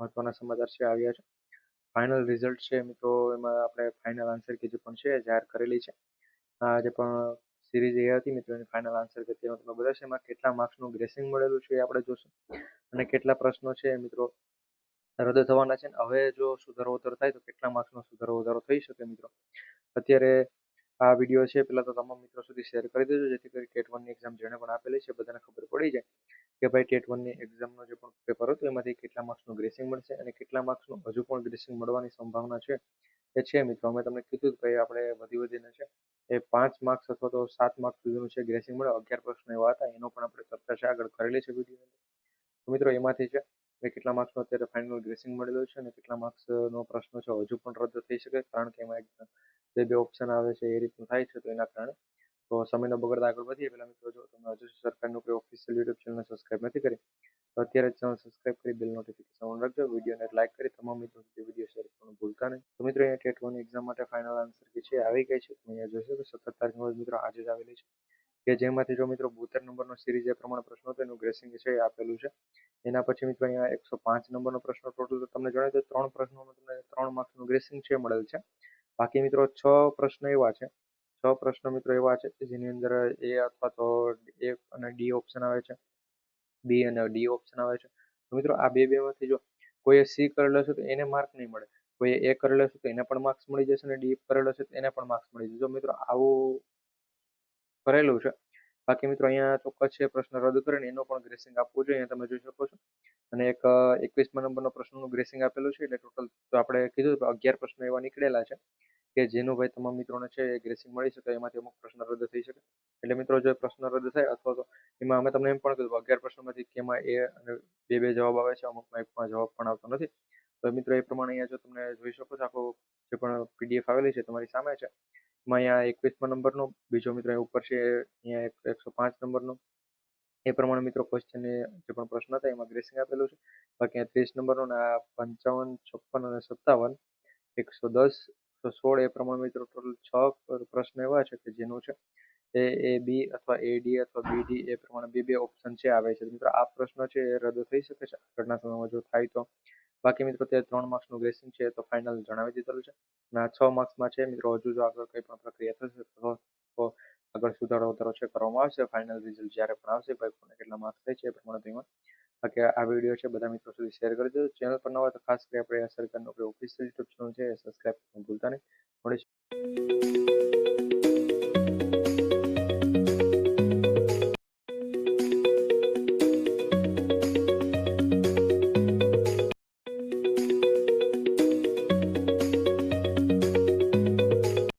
મહત્વના સમાચાર છે આવ્યા છે. ફાઇનલ રિઝલ્ટ છે મિત્રો, એમાં આપણે ફાઇનલ આન્સર કે જે પણ છે જાહેર કરેલી છે. આ જે પણ સિરીઝ એ હતી મિત્રો, એની ફાઇનલ આન્સર કે તેમાં તમને બધા એમાં કેટલા માર્ક્સનું ગ્રેસિંગ મળેલું છે એ આપણે જોશું. અને કેટલા પ્રશ્નો છે મિત્રો રદ થવાના છે. હવે જો સુધારો વધારો થાય તો કેટલા માર્ક્સનો સુધારો વધારો થઈ શકે મિત્રો? અત્યારે આ વીડિયો છે, પેલા તો તમામ મિત્રો સુધી શેર કરી દેજો, જેથી કરી ટેટ વનની એક્ઝામ જેણે પણ આપેલી છે, બધાને ખબર પડી જાય કે ભાઈ ટેટ વનની એક્ઝામનો જે પણ પેપર હતું, એમાંથી કેટલા માર્ક્સનું ગ્રેસિંગ મળશે અને કેટલા માર્ક્સનું હજુ પણ ગ્રેસિંગ મળવાની સંભાવના છે, એ છે મિત્રો. અમે તમને કીધું કે ભાઈ આપણે વધી વધીને છે, એ પાંચ માર્ક્સ અથવા તો સાત માર્ક્સ સુધીનું છે ગ્રેસિંગ મળે, અગિયાર પ્રશ્નો એવા હતા, એનો પણ આપણે ચર્ચા છે, આગળ કરેલી છે વીડિયો મિત્રો, એમાંથી છે એ કેટલા માર્ક્સનો અત્યારે ફાઇનલ ગ્રેસિંગ મળેલું છે અને કેટલા માર્ક્સનો પ્રશ્ન છે હજુ પણ રદ થઈ શકે, કારણ કે એમાં જે બે ઓપ્શન આવે છે એ રીતનું થાય છે, તો એના કારણે. તો સમયનો બગડતા આગળ વધીએ. પહેલા મિત્રો, જો તમે હજુ સરકારનું કોઈ ઓફિશિયલ યુટ્યુબ ચેનલને સબસ્ક્રાઇબ નથી કરી, તો અત્યારે જ ચેનલ સબસ્ક્રાઇબ કરી બેલ નોટિફિકેશન ઓન રાખજો. વિડીયોને લાઇક કરી, તમામ મિત્રો સુધી વીડિયો શેર કરવાનું ભૂલતા નહીં. તો મિત્રો, અહીંયા ટેટ વન એક્ઝામ માટે ફાઇનલ આન્સર કે છે આવી ગઈ છે. અહીંયા જોશો કે સત્તર તારીખનો મિત્રો આજે જ આવેલી છે. કે જેમાંથી જો મિત્રો બોતેર નંબરનો સિરીઝ એ પ્રમાણે પ્રશ્નો હતો ગ્રેસિંગ છે એ આપેલું છે. એના પછી મિત્રો અહીંયા એકસો પાંચ નંબરનો પ્રશ્ન ટોટલ તમને જણાવી તો ત્રણ પ્રશ્નોમાં તમને ત્રણ માર્ક્સનું ગ્રેસિંગ છે મળેલ છે. બાકી મિત્રો છ પ્રશ્ન એવા છે. છ પ્રશ્ન મિત્રો એવા છે જેની અંદર એ અથવા તો એ અને ડી ઓપ્શન આવે છે. બી અને ડી ઓપ્શન આવે છે. તો મિત્રો આ બે બેમાંથી જો કોઈએ સી કરેલો છે તો એને માર્ક નહીં મળે. કોઈએ એ કરેલો છે તો એને પણ માર્ક્સ મળી જશે અને ડી કરેલો છે તો એને પણ માર્ક્સ મળી જશે. જો મિત્રો આવું કરેલું છે. બાકી મિત્રો અહીંયા ચોક્કસ છે, પ્રશ્ન રદ કરીને એનો પણ ગ્રેસિંગ આપવું જોઈએ, અહીંયા તમે જોઈ શકો છો. અને એક, એકવીસમા નંબરનો પ્રશ્નનું ગ્રેસિંગ આપેલું છે, એટલે ટોટલ તો આપણે કીધું અગિયાર પ્રશ્નો એવા નીકળેલા છે, કે જેનું ભાઈ તમામ મિત્રોને છે એ ગ્રેસિંગ મળી શકે, એમાંથી અમુક પ્રશ્ન રદ થઈ શકે. એટલે મિત્રો જો પ્રશ્ન રદ થાય, અથવા તો એમાં અમે તમને એમ પણ કીધું અગિયાર પ્રશ્નોમાંથી કેમાં એ અને બે બે જવાબ આવે છે, અમુકમાં એકમાં જવાબ પણ આવતો નથી. તો મિત્રો, એ પ્રમાણે અહીંયા જો તમને જોઈ શકો છો, આખો જે પણ પીડીએફ આવેલી છે તમારી સામે છે, એમાં અહીંયા એકવીસમાં નંબરનો, બીજો મિત્રો અહીંયા ઉપર છે, અહીંયા એકસો પાંચ નંબરનો. એ પ્રમાણે મિત્રો ક્વેશ્ચન જે પણ પ્રશ્ન હતા, એમાં ગ્રેસિંગ આપેલું છે. બાકી અહીંયા ત્રીસ નંબરનો ને આ પંચાવન, છપ્પન અને સત્તાવન, એકસો દસ, એકસો સોળ, એ પ્રમાણે મિત્રો ટોટલ છ પ્રશ્ન એવા છે કે જેનું છે એ એ, બી અથવા એ, ડી અથવા બી, ડી એ પ્રમાણે બે બે ઓપ્શન છે આવે છે. મિત્રો, આ પ્રશ્ન છે એ રદ થઈ શકે છે આગળના સમયમાં જો થાય તો. બાકી મિત્રો તે ત્રણ માર્ક્સનું ગ્રેસિંગ છે તો ફાઇનલ જણાવી દીધેલું છે. અને આ છ માર્ક્સમાં છે મિત્રો, હજુ જો આગળ કંઈ પણ પ્રક્રિયા થશે તો આગળ સુધારો વધારો છે કરવામાં આવશે. ફાઇનલ રિઝલ્ટ જ્યારે પણ આવશે, ભાઈ, કોને કેટલા માર્ક્સ થાય છે એ પ્રમાણે તેમાં. બાકી આ વીડિયો છે, બધા મિત્રો સુધી શેર કરી દેજો ચેનલ પર નવા તો ખાસ કરી આપણે સરકારનું ઓફિસિયલ યુટ્યુબ ચેનલ છે સબસ્ક્રાઇબ ભૂલતા નહીં. મળીશું.